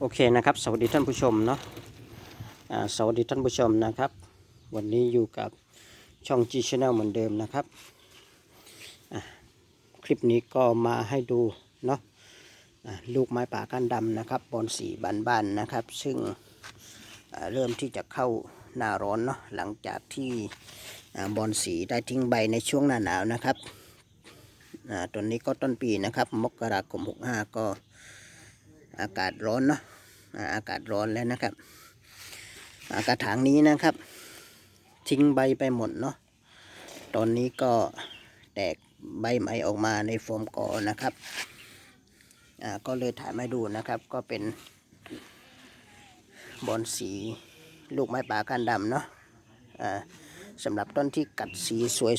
โอเคนะครับ สวัสดีท่านผู้ชมเนาะสวัสดีท่านผู้ชมนะครับ วันนี้อยู่กับช่อง G Channel เหมือนเดิมนะครับ คลิปนี้ก็มาให้ดูเนาะะลูกไม้ป่าก้านดำนะครับบอนสีบานๆนะครับ ซึ่งเริ่มที่จะเข้าหน้าร้อนเนาะหลังจากที่บอนสีได้ทิ้งใบในช่วงหน้าหนาวนะครับตัวนี้ก็ต้นปีนะครับ มกราคม65ก็ อากาศร้อนเนาะอากาศร้อนแล้วนะครับอากระถางนี้นะครับ ทิ้งใบไปหมดเนาะตอนนี้ก็แตกใบใหม่ออกมาในโฟมกอนะครับอ่าก็เลยถ่ายมาดูนะครับ ก็เป็นบอนสีลูกไม้ป่าก้านดำเนาะอ่าสำหรับต้นที่กัดสี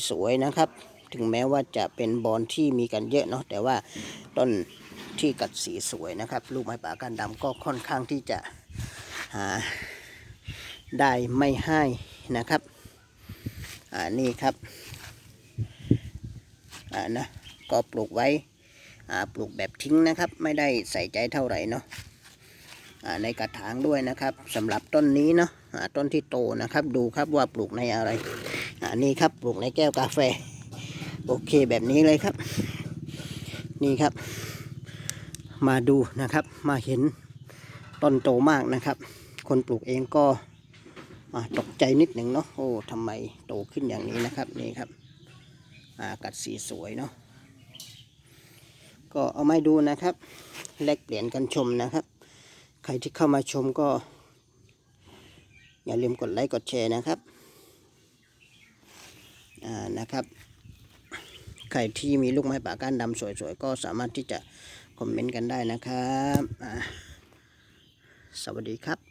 สวยๆนะครับ ถึงแม้ว่าจะเป็นบอนที่มีกันเยอะเนาะแต่ว่าต้นที่กัดสีสวยนะครับ ลูกไม้ป่าก้านดำก็ค่อนข้างที่จะหาได้ไม่ให้นะครับอ่านี่ครับอ่านะก็ปลูกไว้อ่าปลูกแบบทิ้งนะครับ ไม่ได้ใส่ใจเท่าไหร่เนาะอ่าในกระถางด้วยนะครับสำหรับต้นนี้เนาะอ่าต้นที่โตนะครับ ดูครับว่าปลูกในอะไรอ่านี่ครับปลูกในแก้วกาแฟ โอเคแบบนี้เลยครับ นี่ครับ มาดูนะครับ มาเห็นต้นโตมากนะครับ คนปลูกเองก็อ่าตกใจนิดหนึ่งเนาะโอ้ทำไมโตขึ้นอย่างนี้นะครับนี่ครับอากัดสีสวยเนาะก็เอามาให้ดูนะครับแลกเปลี่ยนกันชมนะครับ ใครที่เข้ามาชมก็ อย่าลืมกดไลค์กดแชร์นะครับอ่านะครับ ใครที่มีลูกไม้ป่าก้านดำสวยๆ ก็สามารถที่จะคอมเมนต์กันได้นะครับ สวัสดีครับ